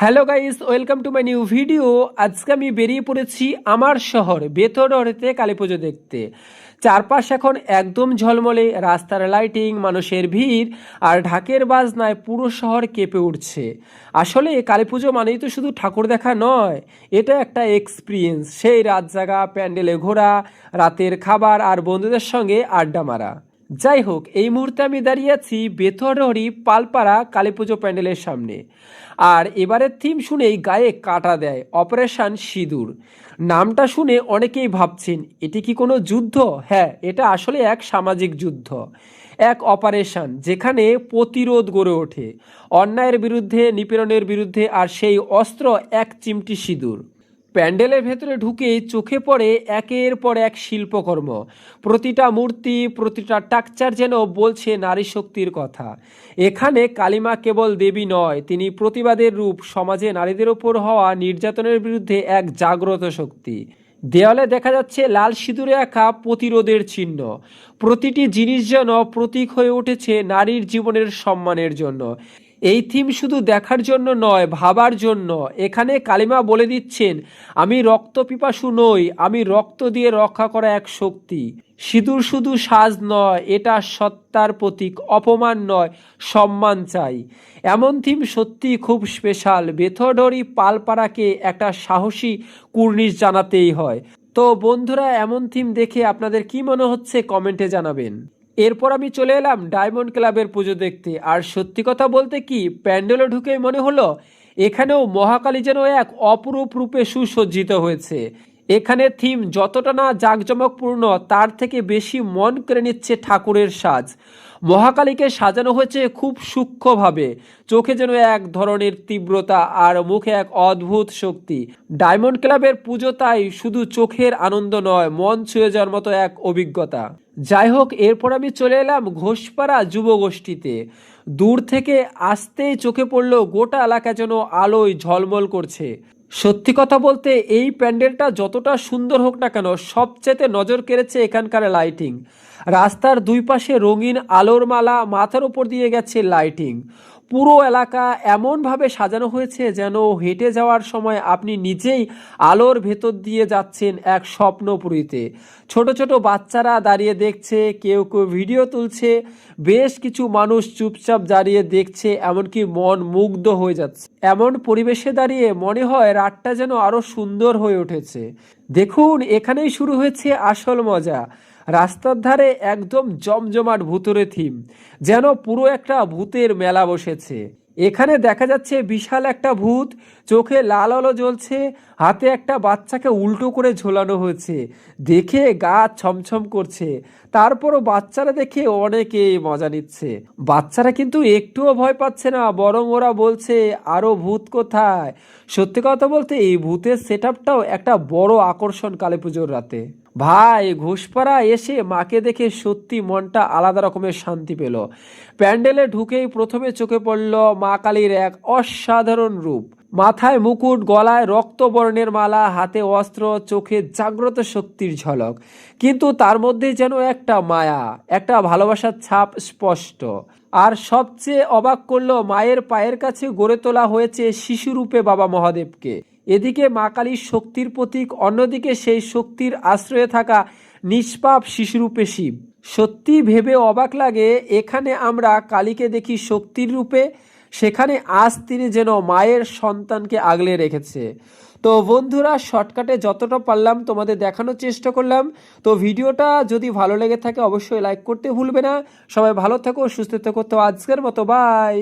Hello guys welcome to my new video আজকে আমি বেরিয়ে পড়েছি আমার শহর বেথরতে কালী পুজো দেখতে। চারপাশ এখন একদম ঝলমলে, রাস্তার লাইটিং মানুষের ভিড়, আর ঢাকের বাজনায় পুরো শহর কেঁপে উঠছে। আসলে কালী পুজো মানেই তো শুধু ঠাকুর দেখা নয়, এটা একটা এক্সপিরিয়েন্স সেই রাত জাগা, প্যান্ডেলে ঘোরা, রাতের খাবার আর বন্ধুদের সঙ্গে আড্ডা মারা। যাই হোক এই মুহূর্তে আমি দাঁড়িয়ে আছি বেথরহরি পালপাড়া কালী পুজো প্যান্ডেলের সামনে। আর এবারের থিম শুনেই গায়ে কাটা দেয়, অপারেশন সিঁদুর। নামটা শুনে অনেকেই ভাবছেন, এটি কি কোনো যুদ্ধ? হ্যাঁ এটা আসলে এক সামাজিক যুদ্ধ, এক অপারেশন, যেখানে প্রতিরোধ গড়ে ওঠে। অন্যায়ের বিরুদ্ধে, নিপীড়নের বিরুদ্ধে, আর সেই অস্ত্র এক চিমটি সিঁদুর। প্যান্ডেলের ভেতরে ঢুকে চোখে পড়ে একের পর এক শিল্পকর্ম। প্রতিটা মূর্তি, প্রতিটা টাকচার যেন বলছে নারী শক্তির কথা। এখানে কালিমা কেবল দেবী নয়, তিনি প্রতিবাদের রূপ, সমাজে নারীদের ওপর হওয়া নির্যাতনের বিরুদ্ধে এক জাগ্রত শক্তি। দেওয়ালে দেখা যাচ্ছে লাল সিঁদুরে আঁকা প্রতিরোধের চিহ্ন। প্রতিটি জিনিস যেন প্রতীক হয়ে উঠেছে নারীর জীবনের সম্মানের জন্য। এই থিম শুধু দেখার জন্য নয়, ভাবার জন্য। এখানে কালিমা বলে দিচ্ছেন, আমি রক্ত পিপাসু নই, আমি রক্ত দিয়ে রক্ষা করা এক শক্তি। সিঁদুর শুধু সাজ নয়, এটা সত্তার প্রতীক, অপমান নয়, সম্মান চাই। এমন থিম সত্যি খুব স্পেশাল। বেথডরি পালপাড়াকে একটা সাহসী কুর্নিশ জানাতেই হয়। তো বন্ধুরা, এমন থিম দেখে আপনাদের কি মনে হচ্ছে কমেন্টে জানাবেন। এরপর আমি চলে এলাম ডায়মন্ড ক্লাবের পুজো দেখতে। আর সত্যি কথা বলতে কি, প্যান্ডেলে ঢুকেই মনে হলো, এখানেও মহাকালী যেন এক অপরূপ রূপে সুসজ্জিত হয়েছে। এখানে থিম যতটা না জাঁকজমকপূর্ণ, তার থেকে বেশি মন কেড়ে নিচ্ছে ঠাকুরের সাজ। মহাকালীকে সাজানো হয়েছে খুব সূক্ষ্মভাবে। চোখে যেন এক ধরনের তীব্রতা আর মুখে এক অদ্ভুত শক্তি। ডায়মন্ড ক্লাবের পুজো তাই শুধু চোখের আনন্দ নয়, মন ছুঁয়ে যাওয়ার মতো এক অভিজ্ঞতা। যাই হোক, এরপর আমি চলে এলাম ঘোষপাড়া যুবগোষ্ঠীতে। দূর থেকে আসতেই চোখে পড়ল গোটা এলাকা যেন আলোয় ঝলমল করছে। সত্যি কথা বলতে, এই প্যান্ডেলটা যতটা সুন্দর হোক না কেন সবচেয়ে নজর কেড়েছে এখানকার লাইটিং। রাস্তার দুই পাশে রঙিন আলোর মালা, মাথার উপর দিয়ে গেছে লাইটিং। পুরো এলাকা এমনভাবে সাজানো হয়েছে যেন হেঁটে যাওয়ার সময় আপনি নিজেই আলোর ভেতর দিয়ে যাচ্ছেন এক স্বপ্নপুরীতে। ছোট ছোট বাচ্চারা দাঁড়িয়ে দেখছে, কেউ কেউ ভিডিও তুলছে, বেশ কিছু মানুষ চুপচাপ দাঁড়িয়ে দেখছে, এমনকি মন মুগ্ধ হয়ে যাচ্ছে। এমন পরিবেশে দাঁড়িয়ে মনে হয় রাতটা যেন আরও সুন্দর হয়ে উঠেছে। দেখুন, এখানেই শুরু হয়েছে আসল মজা। রাস্তার ধারে একদম জমজমাট ভূতরে থিম, যেন পুরো একটা ভূতের মেলা বসেছে। এখানে দেখা যাচ্ছে বিশাল একটা ভূত, চোখে লাল আলো জ্বলছে, হাতে একটা বাচ্চাকে উল্টো করে ঝোলানো হয়েছে। দেখে গা ছমছম করছে। তারপরও বাচ্চারা দেখে অনেকে মজা নিচ্ছে। বাচ্চারা কিন্তু একটুও ভয় পাচ্ছে না, বরং ওরা বলছে আরও ভূত কোথায়? সত্যি কথা বলতে, এই ভূতের সেট একটা বড় আকর্ষণ কালী পুজোর রাতে। ভাই, ঘুষপাড়া এসে মাকে দেখে সত্যি মনটা আলাদা রকমের শান্তি পেল। প্যান্ডেলে ঢুকেই প্রথমে চোখে পড়ল মা কালীর এক অসাধারণ রূপ। মাথায় মুকুট, গলায় রক্তবর্ণের মালা, হাতে অস্ত্র, চোখে জাগ্রত শক্তির ঝলক। কিন্তু তার মধ্যে যেন একটা মায়া, একটা ভালোবাসার ছাপ স্পষ্ট। আর সবচেয়ে অবাক করল মায়ের পায়ের কাছে গড়ে তোলা হয়েছে শিশুরূপে বাবা মহাদেবকে। এদিকে মা কালীর শক্তির প্রতীক, অন্যদিকে সেই শক্তির আশ্রয়ে থাকা নিষ্পাপ শিশুরূপে শিব। সত্যি ভেবে অবাক লাগে, এখানে আমরা কালীকে দেখি শক্তির রূপে, সেখানে আজ তিনি যেন মায়ের সন্তানকে আগলে রেখেছে। তো বন্ধুরা, শর্টকাটে যতটা পারলাম তোমাদের দেখানোর চেষ্টা করলাম। তো ভিডিওটা যদি ভালো লেগে থাকে, অবশ্যই লাইক করতে ভুলবে না। সবাই ভালো থাকো, সুস্থ থাকো। তো আজকের মতো বাই